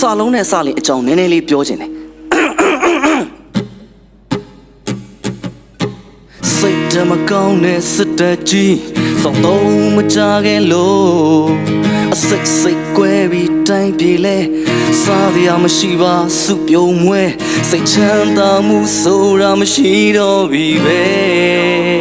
စာလုံးနဲ့စလင်အကြောင်းနည်းနည်းလေးပြောချင်တယ်စိတ်ဓမ္မကောင်းတဲ့စစ်တကြီးစောင့်တော့မကြခဲ့လို့အစိတ်စိတ်ကွဲပြီးတိုင်းပြေလဲစားရမရှိပါစုပြုံမွဲစိတ်ချမ်းသာမှုဆိုတာမရှိတော့ပြီပဲ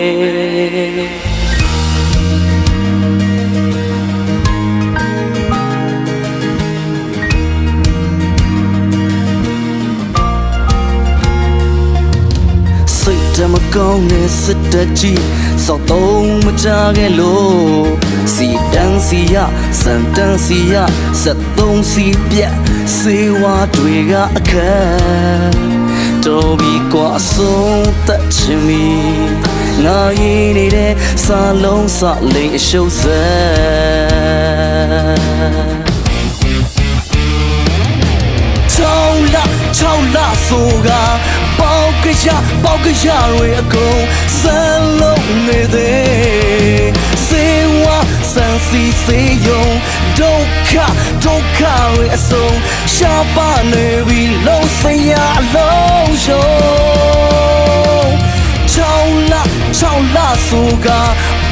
မ္မကောင်းတဲ့စစ်တကြီးစောက်သုံးမကြခဲ့လို့စီတန်းစီရစံတန်းစီရစက်သုံးစီပြက်စေဝါတွေကအခက်တော်ပြီကွာအဆုံးသက်ချင်ပြီငါရင်းနေတဲ့စာလုံးစလိမ်အရှုပ်ဆက် ဆိုကပေါက်ကရပေါက်ကရတွေအကုန်စမ်းလုံးနေသေးစေဝါစံစီစေယုံဒုက္ခဒုက္ခတွေအစုံရှားပါနေပြီလုံးစရာအလုံးရှုံးချောင်းလာချောင်းလာဆိုက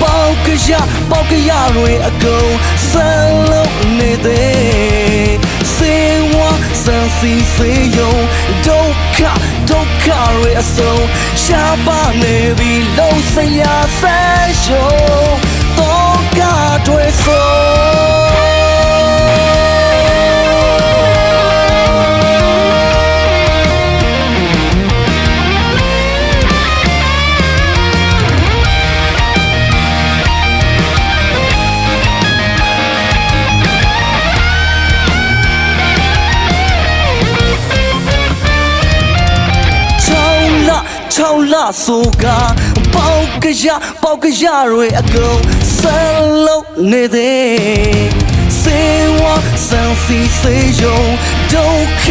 ပေါက်ကရပေါက်ကရတွေအကုန်စမ်းလုံးနေသေးစေဝါ စံစီစေယုံဒုက္ခဒုက္ခတွေအစုံရှားပါနေပြီလုံးစရာဆန်းရှုံး ချောင်းလာဆိုကပေါက်ကရပေါက်ကရတွေအကုန်ဆန်းလုံးနေသေးစေဝါစံစီစေယုံဒုက္ခ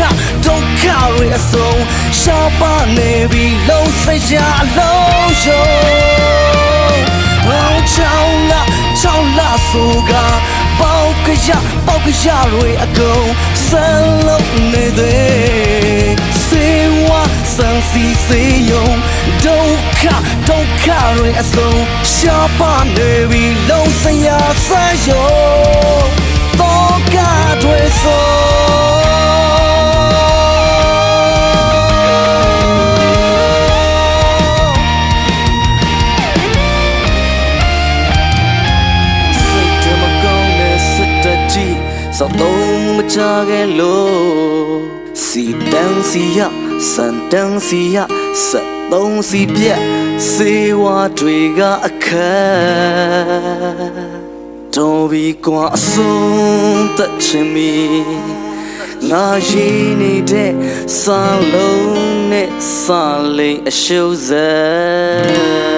ဒုက္ခတွေအစုံရှားပါနေပြီလုံးစရာအလုံးရှုံးဟောင်းချောင်းလာချောင်းလာဆိုကပေါက်ကရပေါက်ကရတွေအကုန်ဆန်းလုံး စီစေယုံဒုက္ခဒုက္ခတွေအစုံရှားပါနေပြီလုံးစရာဆန်းယုံတော့ကတွေဆိုစိတ်ဓမ္မကောင်းတဲ့စစ်တကြီးစောက်သုံးမကြခဲ့လို့ စီတန်းစီရစံတန်းစီရစက်သုံးစီပြက်စေဝါတွေကအခက်တော်ပြီကွာအဆုံးသက်ချင်ပြီငါရှိနေတဲ့စာလုံးနဲ့စာလိမ်အရှုပ်စဲ